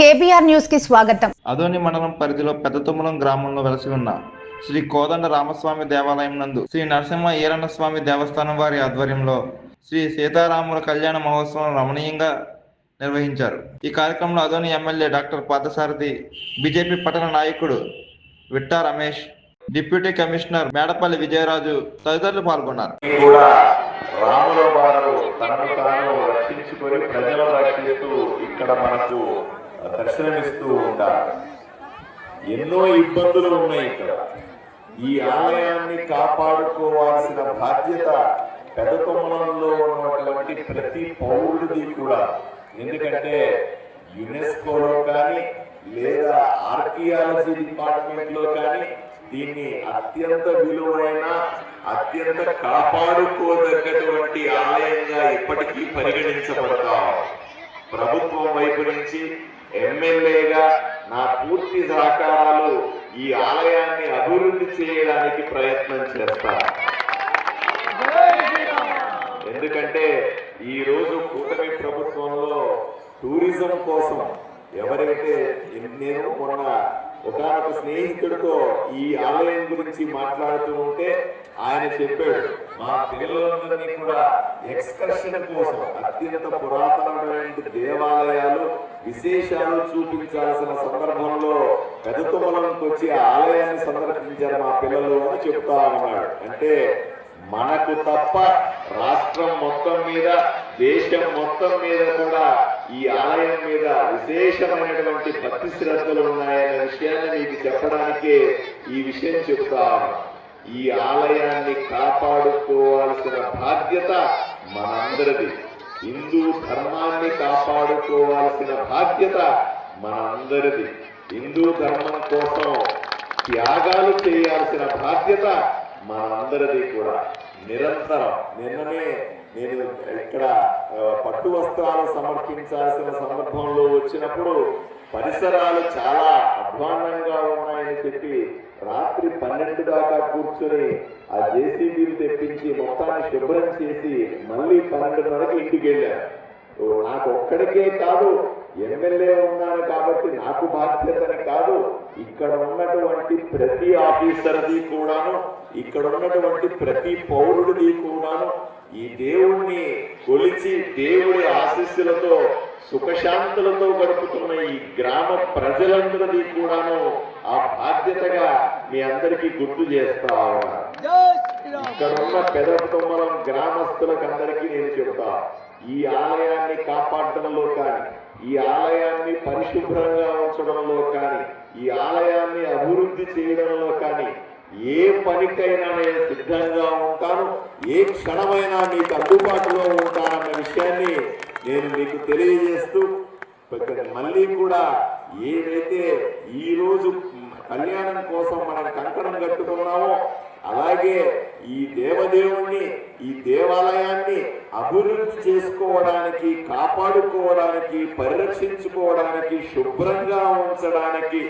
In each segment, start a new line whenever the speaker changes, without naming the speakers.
KBR న్యూస్కి స్వాగతం.
అదోని మండలం పరిధిలో పెద్ద తుమ్మలం గ్రామంలో వెలసి ఉన్న శ్రీ కోదండ రామస్వామి దేవాలయం నందు శ్రీ నరసింహ ఈరన్న స్వామి దేవస్థానం వారి ఆధ్వర్యంలో శ్రీ సీతారాముల కళ్యాణ మహోత్సవం రమణీయంగా నిర్వహించారు. ఈ కార్యక్రమంలో Adoni MLA doctor Parthasarathy BJP పట్టణ నాయకుడు విట్టా రమేష్ డిప్యూటీ కమిషనర్ మేడపల్లి విజయరాజు తదితరులు పాల్గొన్నారు.
కూడా రాముల వారు తనను తాను రక్షించుకొని ప్రజలను రక్షిస్తూ ఇక్కడ మనకు దర్శనమిస్తూ ఉంటారు. ఎన్నో ఇబ్బందులు ఉన్నాయి ఇక్కడ. ఈ ఆలయాన్ని కాపాడుకోవాల్సిన బాధ్యత పెద్ద కొమ్మలంలో ఉన్నటువంటి ప్రతి పౌరుడిది కూడా. ఎందుకంటే యునెస్కోలో కానీ లేదా ఆర్కియాలజీ డిపార్ట్మెంట్లో కానీ దీన్ని అత్యంత విలువైన అత్యంత కాపాడుకోదగ్గటువంటి ఆలయంగా ఇప్పటికీ పరిగణించబడతాం. ప్రభుత్వం వైపు నుంచి ఎమ్మెల్యేగా నా పూర్తి సహకారాలు ఈ ఆలయాన్ని అభివృద్ధి చేయడానికి ప్రయత్నం చేస్తాను ఎందుకంటే ఈ రోజు కూటమి ప్రభుత్వంలో టూరిజం కోసం ఎవరైతే నేను మొన్న ఒకనొక స్నేహితుడితో ఈ ఆలయం గురించి మాట్లాడుతూ ఉంటే ఆయన చెప్పాడు మా పిల్లలందరినీ కూడా ఎక్స్కర్షన్ కోసం అత్యంత పురాతనమైన దేవాలయాలు విశేషాలు చూపించాల్సిన సందర్భంలో పెదతుమలంకి వచ్చి ఆ ఆలయాన్ని సందర్శించారు మా పిల్లలు అని చెప్తా ఉన్నాడు. అంటే మనకు తప్ప రాష్ట్రం మొత్తం మీద దేశం మొత్తం మీద కూడా ఈ ఆలయం మీద విశేషమైనటువంటి భక్తి శ్రద్ధలు ఉన్నాయనే విషయాన్ని మీకు చెప్పడానికే ఈ విషయం చెప్తాను. ఈ ఆలయాన్ని కాపాడుకోవాల్సిన బాధ్యత మనందరిది. హిందూ ధర్మాన్ని కాపాడుకోవాల్సిన బాధ్యత మనందరిది. హిందూ ధర్మం కోసం త్యాగాలు చేయాల్సిన బాధ్యత మనందరిది కూడా. నిరంతరం. నిన్ననే నేను ఇక్కడ పట్టు వస్త్రాలు సమర్పించాల్సిన సందర్భంలో వచ్చినప్పుడు పరిసరాలు చాలా అధ్వాన్నంగా ఉన్నాయని చెప్పి రాత్రి పన్నెండు దాకా కూర్చొని ఆ జేసీబీలు తెప్పించి మొత్తాన్ని శుభ్రం చేసి మళ్ళీ పన్నెండున్నరకి ఇంటికి వెళ్ళాను నాకు ఒక్కడికే కాదు ఎమ్మెల్యే ఉన్నాను కాబట్టి నాకు బాధ్యతని కాదు. ఇక్కడ ఉన్నటువంటి ప్రతి ఆఫీసర్ది కూడాను ఇక్కడ ఉన్నటువంటి ప్రతి పౌరుడిది కూడాను ఈ దేవుణ్ణి కొలిచి దేవుడి ఆశీస్సులతో సుఖశాంతులతో గడుపుతున్న ఈ గ్రామ ప్రజలందరిది కూడాను ఆ బాధ్యతగా మీ అందరికీ గుర్తు చేస్తా ఇక్కడ ఉన్న పెదతుమ్మలం గ్రామస్తులకు అందరికీ నేను చెబుతా ఈ ఆలయాన్ని కాపాడటంలో కానీ ఈ ఆలయాన్ని పరిశుభ్రంగా ఉంచడంలో కానీ ఈ ఆలయాన్ని అభివృద్ధి చేయడంలో కానీ ఏ పనికైనా నేను సిద్ధంగా ఉంటాను ఏ క్షణమైనా మీకు అందుబాటులో ఉంటానన్న విషయాన్ని నేను మీకు తెలియజేస్తూ మళ్ళీ కూడా ఏదైతే ఈరోజు కళ్యాణం కోసం మనం కంకణం కట్టుకున్నామో అలాగే ఈ దేవదేవుణ్ణి ఈ దేవాలయాన్ని అభివృద్ధి చేసుకోవడానికి కాపాడుకోవడానికి పరిరక్షించుకోవడానికి శుభ్రంగా ఉంచడానికి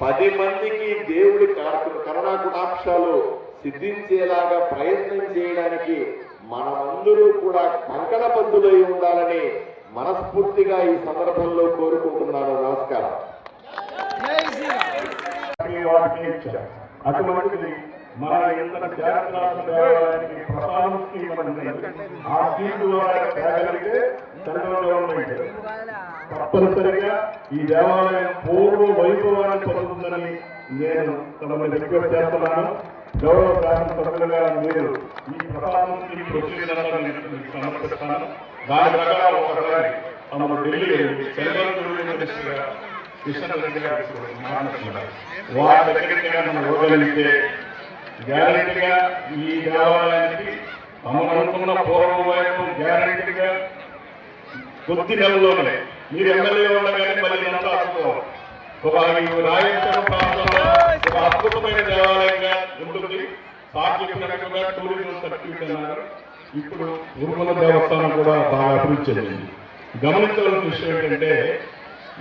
పది మందికి దేవుడి కరు- కరుణా గుణాక్షాలు సిద్ధించేలాగా ప్రయత్నం చేయడానికి మనమందరూ కూడా కంకణబద్ధులై ఉండాలని మనస్ఫూర్తిగా ఈ సందర్భంలో కోరుకుంటున్నాను. నమస్కారం.
వాటికి ఇచ్చారు అటువంటిది మన ఇంత జాగ్రత్త దేవాలయానికి ఆ తేగలిగితే తప్పనిసరిగా ఈ దేవాలయం పూర్వ వైభవాన్ని పొందుతుందని నేను తమని రిక్వెస్ట్ చేస్తున్నాను. గౌరవ శాసనసభ్యులుగా మీరు ఈ ప్రసాదం సమర్పిస్తాను. దాని ప్రకారం ఒకసారి తమను ఢిల్లీ సెంట్రల్ టూరిజం కిషన్ రెడ్డి గారు మాట్లాడుతున్నారు వారి దగ్గరికి మనం ఇవ్వగలిగితే గ్యారంటీగా ఈ దేవాలయానికి మనం అనుకున్న పూర్వం వైపు గ్యారంటీగా కొద్ది నెలలోనే మీరు ఎమ్మెల్యే ఉండగానే మళ్ళీ ఎంత అనుకోవాలి ఒక రాయలసీమ ప్రాంతంలో ఒక అద్భుతమైన దేవాలయంగా ఉంటుంది. సార్ చెప్పినట్టుగా టూరిజం సర్టిఫికేట్ అన్నారు. ఇప్పుడు తిరుమల దేవస్థానం కూడా బాగా అభివృద్ధి చెందింది. గమనించవలసిన విషయం ఏంటంటే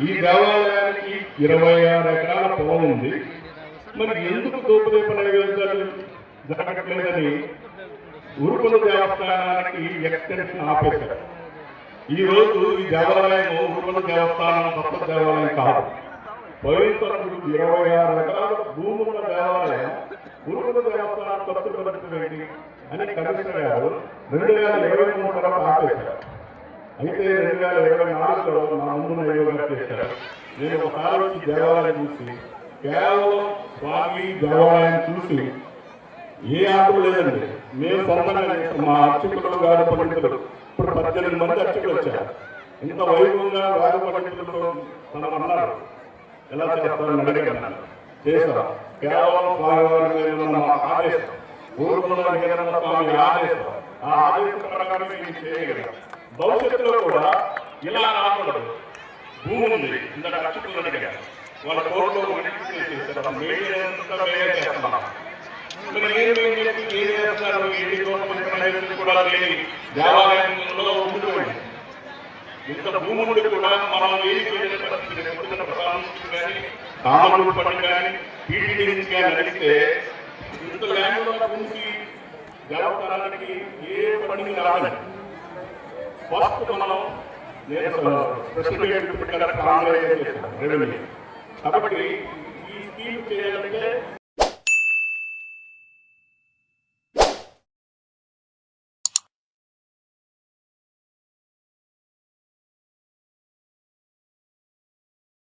ఈ దేవాలయానికి ఇరవై ఆరు ఎకరాల పొలం ఉంది. మరి ఎందుకు దోపిదీప నైవేద్యాలు జరగట్లేదని ఉరుకుల దేవస్థానానికి ఎక్స్టెన్షన్ ఆపేశారు. ఈ రోజు ఈ దేవాలయం ఉరుకుల దేవస్థానం కొత్త దేవాలయం కాదు. పవిత్రుడు ఇరవై ఆరు ఎకరాల భూమి ఉన్న దేవాలయం ఉరుకుల దేవస్థానం ఖర్చు అని కమిషనర్ గారు రెండు వేల ఇరవై మూడు ఆపేశారు. అయితే రెండు వేల ఇరవై నాలుగులో నా ముందు యోగా చేశారు. నేను ఒకసారి వచ్చి దేవాలయం చూసి కేవలం స్వామి దేవాలయం చూసి ఏ ఆటలు లేదండి. మేము సొంతంగా మా అర్చకులు గారు పండితులు. ఇప్పుడు పద్దెనిమిది మంది అర్చకులు వచ్చారు. ఇంత వైభవంగా గారు పండితులతో మనం అన్నారు. ఎలా చేస్తారని అడిగాను నన్ను. చేశారు. కేవలం స్వామివారి మీద ఉన్న ఆదేశం. ఊరుకున్న స్వామి ఆదేశం. ఆ ఆదేశం ప్రకారమే మేము చేయగలిగాం భవిష్యత్తులో కూడా ఇలా రాకూడదు. భూమి ఉంది. ఇంత అర్చకులు అడిగారు వాళ్ళ కోర్టులో కూడా దేవాలయంలో ఉండిపోయింది ఇంత భూముడు కూడా మనం ఏం చేయలేని ప్రసాదం కానీ కామనుడు పని కానీ నుంచి కానీ అడిగితే ఇంత ల్యాండ్లో భూమికి ఏ పని రాదండి. ఫస్ట్ మనం నేను స్పెషల్ కాంగ్రెస్ రెవెన్యూ. కాబట్టి ఈ స్కీమ్ చేయాలంటే